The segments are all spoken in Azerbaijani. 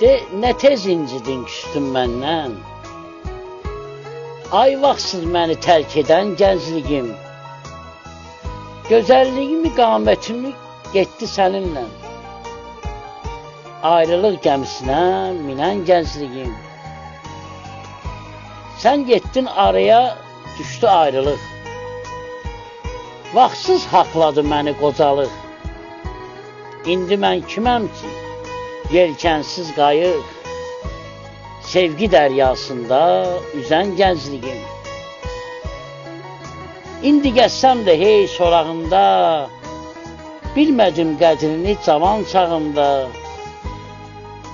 De, nə tez incidin, küstün məndən. Ay vaxtsız məni tərk edən gəncligim. Gözəlliyimi, qamətimi getdi səninlə. Ayrılıq gəmisinə minən gəncligim. Sən getdin araya, düşdü ayrılıq. Vaxtsız haqladı məni qocalıq. İndi mən kiməm ki? Yelkənsiz qayıq. Sevgi dəryasında üzən gəncligim. İndi gəzsəm də hey sorağında, bilmədim qədrini cavan çağımda.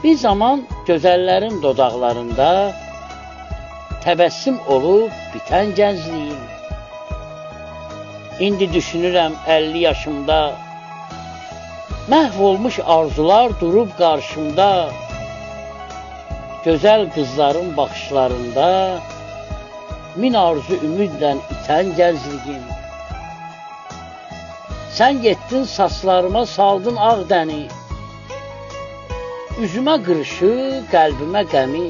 Bir zaman gözəllərin dodaqlarında təbəssüm olub bitən gəncliyim. İndi düşünürəm 50 yaşımda məhv olmuş arzular durub qarşımda. Gözəl qızların baxışlarında min arzu ümidlə itən gəncligim. Sən getdin saçlarıma saldın ağ dəni. Üzümə qırışı, qəlbimə qəmi.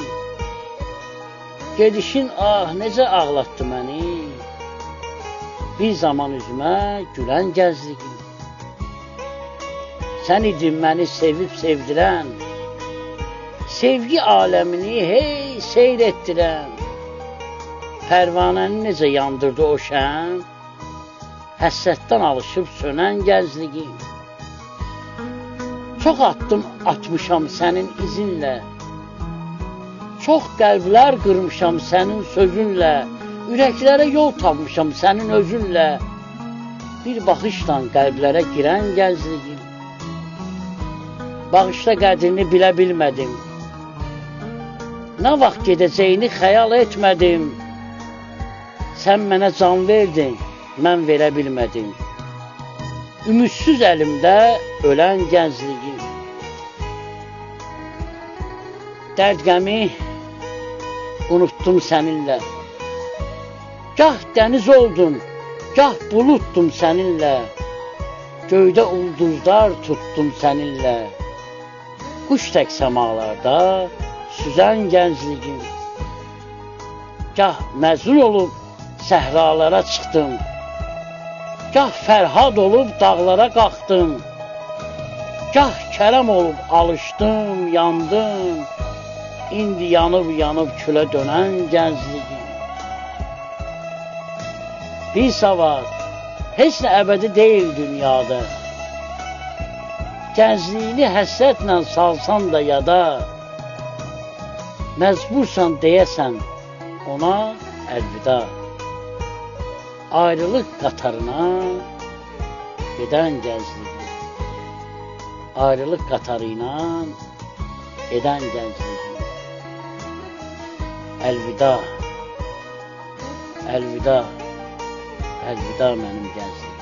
Gedişin ah necə ağlatdı məni. Bir zaman üzümə gülən gəncligim. Sən idin məni sevib sevdirən. Sevgi aləmini hey seyr etdirən, Pərvanəni necə yandırdı o şən, Həssətdən alışıb sönən gəncligim. Çox atdım, atmışam sənin izinlə, Çox qəlblər qırmışam sənin sözünlə, Ürəklərə yol tapmışam sənin özünlə, Bir baxışla qəlblərə girən gəncligim. Bağışda qədrini bilə bilmədim. Nə vaxt gedəcəyini xəyal etmədim. Sən mənə can verdin, mən verə bilmədim. Ümidsiz əlimdə ölən gəncligim. Dərd qəmi unutdum səninlə. Gah dəniz oldun, gah bulutdum səninlə. Göydə ulduzlar tutdum səninlə. Quş tək səmalarda süzən gəncligim. Gah məzun olub səhralara çıxdım. Gah Fərhad olub dağlara qalxdım. Gah Kərəm olub alışdım, yandım. İndi yanıb yanıb külə dönən gəncligim. Bir savad heç nə əbədi deyil dünyada. Gəncliyini həsrətlə salsan da yada, Məcbursan deyəsən ona əlvida. Ayrılıq qatarına gedən gəncliyi. Ayrılıq qatarı ilə gedən gəncliyi. Əlvida. Əlvida. Əlvida mənim gəncliyim.